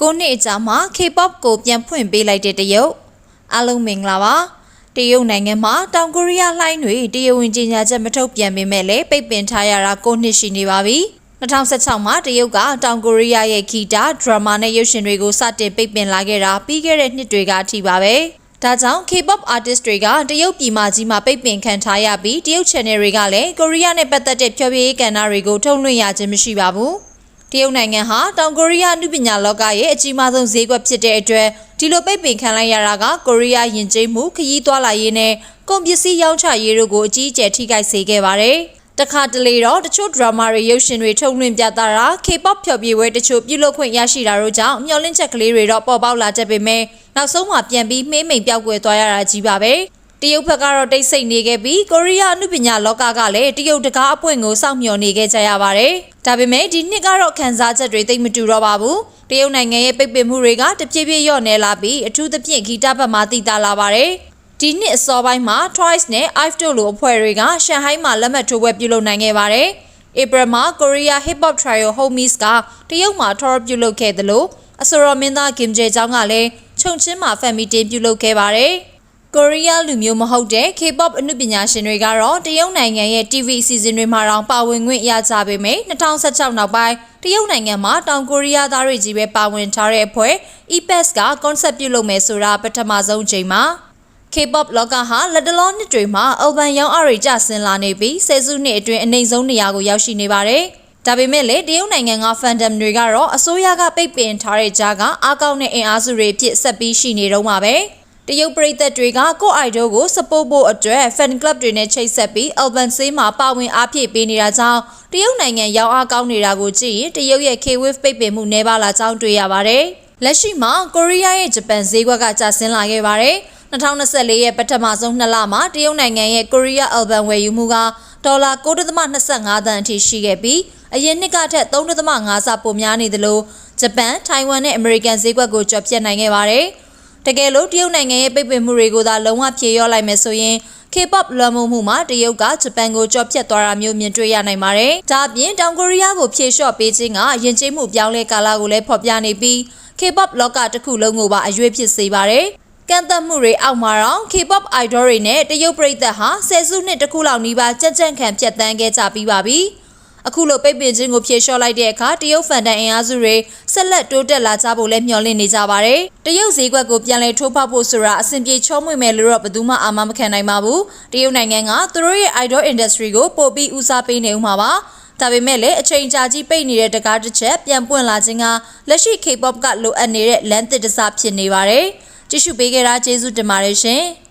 ကိုနှစ်အကြာမှာ K-pop ကိုပြန်ဖွင့်ပေးလိုက်တဲ့တရုတ်အားလုံးမင်္ဂလာပါတရုတ်နိုင်ငံမှာတောင်ကိုရီးယားလှိုင်းတွေတရားဝင်ကြေညာချက်မထုတ်ပြန်ပေမဲ့လည်းပိတ်ပင်ထားရတာကိုနှစ်ရှိနေပါပြီ2016မှာတရုတ်ကတောင်ကိုရီးယားရဲ့ဂီတာဒရမာနဲ့ရုပ်ရှင်တွေကိုစတင်ပိတ်ပင်လာခဲ့တာပြီးခဲ့တဲ့နှစ်တွေကအထိပါပဲဒါကြောင့် K-pop artist တွေကတရုတ်ပြည်မကြီးမှာပိတ်ပင်ခံထားရပြီးတရုတ် channel တွေကလည်းကိုရီးယားနဲ့ပတ်သက်တဲ့ဖျော်ဖြေရေးကဏ္ဍတွေကိုထုတ်လွှင့်ရခြင်းမရှိပါဘူး တရုတ်နိုင်ငံဟာတောင်ကိုရီးယားအနုပညာလောကရဲ့အကြီးမားဆုံးဈေးကွက်ဖြစ်တဲ့အတွက်ဒီလိုပိတ်ပင်ခံလိုက်ရတာကကိုရီးယားယဉ်ကျေးမှုခရီးသွားလာရေးနဲ့ကုန်ပစ္စည်းရောင်းချရေးတို့ကိုအကြီးအကျယ်ထိခိုက်စေခဲ့ပါတယ်။တခါတလေတော့တချို့ဒရာမာတွေရုပ်ရှင်တွေထုတ်လွှင့်ပြသတာ K-pop ဖျော်ဖြေပွဲတချို့ပြုလုပ်ခွင့်ရရှိတာတို့ကြောင့်မျှော်လင့်ချက်ကလေးတွေတော့ပေါ်ပေါက်လာတတ်ပေမဲ့နောက်ဆုံးမှပြန်ပြီးမှေးမိန်ပြောက်ကွယ်သွားရတာကြီးပါပဲ။ တရုတ်ဘက်ကတော့တိတ်ဆိတ်နေခဲ့ပြီးကိုရီးယားအမှုပညာလောကကလည်းတရုတ်တကားအပွင့်ကိုစောင့်မျှော်နေခဲ့ကြရပါတယ်။ဒါပေမဲ့ဒီနှစ်ကတော့ခန်းစားချက်တွေသိပ်မတူတော့ပါဘူး။တရုတ်နိုင်ငံရဲ့ပိတ်ပင်မှုတွေကတပြေးပြေးလျော့နေလာပြီးအထူးသဖြင့်ဂီတဘက်မှာတည်တာလာပါတယ်။ဒီနှစ်အစောပိုင်းမှာ Twice နဲ့ IVE တို့လိုအဖွဲ့တွေကရှန်ဟိုင်းမှာလက်မှတ်ထိုးပွဲပြုလုပ်နိုင်ခဲ့ပါတယ်။ April မှာ Korea Hip Hop Trio Homies ကတရုတ်မှာ tour ပြုလုပ်ခဲ့တယ်လို့အစောရမင်းသား Kim Jae Jong ကလည်းခြုံချင်းမှာ fan meeting ပြုလုပ်ခဲ့ပါတယ်။ ကိုရီးယားလူမျိုးမဟုတ်တဲ့ K-pop အနုပညာရှင်တွေကတော့တရုတ်နိုင်ငံရဲ့ TV အစီအစဉ်တွေမှာတောင်ပါဝင်ခွင့်ရကြပေမယ့်2016နောက်ပိုင်းတရုတ်နိုင်ငံမှာတောင်ကိုရီးယားသားတွေကြီးပဲပါဝင်ထားတဲ့အဖွဲ့ EPES က concept ပြုလုပ်မယ်ဆိုတာပထမဆုံးအချိန်မှာ K-pop လောကဟာလက်တလောနှစ်တွေမှာအလ်ဘမ်ရောင်းအားတွေကျဆင်းလာနေပြီးဆယ်စုနှစ်အတွင်းအနိုင်ဆုံးနေရာကိုရောက်ရှိနေပါတယ်။ဒါပေမဲ့လည်းတရုတ်နိုင်ငံက fandom တွေကတော့အစိုးရကပိတ်ပင်ထားတဲ့ကြားကအားကောင်းတဲ့အင်အားစုတွေဖြစ်ဆက်ပြီးရှိနေတော့မှာပဲ။ တရုတ်ပရိသတ်တွေကကိုအိုက်ဒိုကို support ဖို့အတွက် fan club တွေနဲ့ချိတ်ဆက်ပြီး Alban ဆေးမှာပါဝင်အားဖြည့်ပေးနေတာကြောင့်တရုတ်နိုင်ငံရောင်းအားကောင်းနေတာကိုကြည့်ရင်တရုတ်ရဲ့ K-wave ပိတ်ပင်မှုနှဲပါလာကြောင်းတွေ့ရပါတယ်။လက်ရှိမှာကိုရီးယားရဲ့ဂျပန်ဈေးကွက်ကကျဆင်းလာခဲ့ပါတယ်။2024ရဲ့ပထမဆုံးနှစ်လမှာတရုတ်နိုင်ငံရဲ့ကိုရီးယားအယ်ဘမ်ဝယ်ယူမှုကဒေါ်လာ9.25သန်းအထိရှိခဲ့ပြီးအရင်နှစ်ကထက်3.5ဆပိုများနေသလိုဂျပန်၊ထိုင်ဝမ်နဲ့အမေရိကန်ဈေးကွက်ကိုကျော်ပြတ်နိုင်ခဲ့ပါတယ်။ တကယ်လို့တရုတ်နိုင်ငံရဲ့ပိတ်ပင်မှုတွေကိုသာလုံးဝဖြေလျော့လိုက်မယ်ဆိုရင် K-pop လွှမ်းမိုးမှုမှာတရုတ်ကဂျပန်ကိုကြော်ပြတ်သွားတာမျိုးမြင်တွေ့ရနိုင်ပါတယ်။ဒါအပြင်တောင်ကိုရီးယားကိုဖြေလျှော့ပေးခြင်းကယဉ်ကျေးမှုပြောင်းလဲကာလကိုလည်းဖော်ပြနေပြီး K-pop လောကတစ်ခုလုံးကိုပါအရွေးဖြစ်စေပါတယ်။ကန့်သက်မှုတွေအောက်မှာတော့ K-pop idol တွေနဲ့တရုတ်ပရိသတ်ဟာဆယ်စုနှစ်တစ်ခုလောက်နီးပါးကြက်ကြက်ခံဖြတ်တန်းခဲ့ကြပြီးပါပြီ။ အခုလိုပိတ်ပင်ခြင်းကိုဖြေလျှော့လိုက်တဲ့အခါတရုတ်ဖန်တန်အင်အားစုတွေဆက်လက်တိုးတက်လာကြဖို့လည်းမျှော်လင့်နေကြပါတယ်။တရုတ်ဈေးကွက်ကိုပြန်လည်ထိုးဖောက်ဖို့ဆိုတာအဆင်ပြေချောမွေ့မယ်လို့တော့ဘယ်သူမှအာမမခံနိုင်ပါဘူး။တရုတ်နိုင်ငံကသူတို့ရဲ့ idol industry ကိုပိုပြီးဦးစားပေးနေဦးမှာပါ။ဒါပေမဲ့လည်းအချိန်ကြာကြီးပိတ်နေတဲ့တကားတစ်ချက်ပြန်ပွင့်လာခြင်းကလက်ရှိ K-pop ကလိုအပ်နေတဲ့လမ်းသစ်တစ်စဖြစ်နေပါတယ်။ကြည့်ရှုပေးကြတာကျေးဇူးတင်ပါတယ်ရှင်။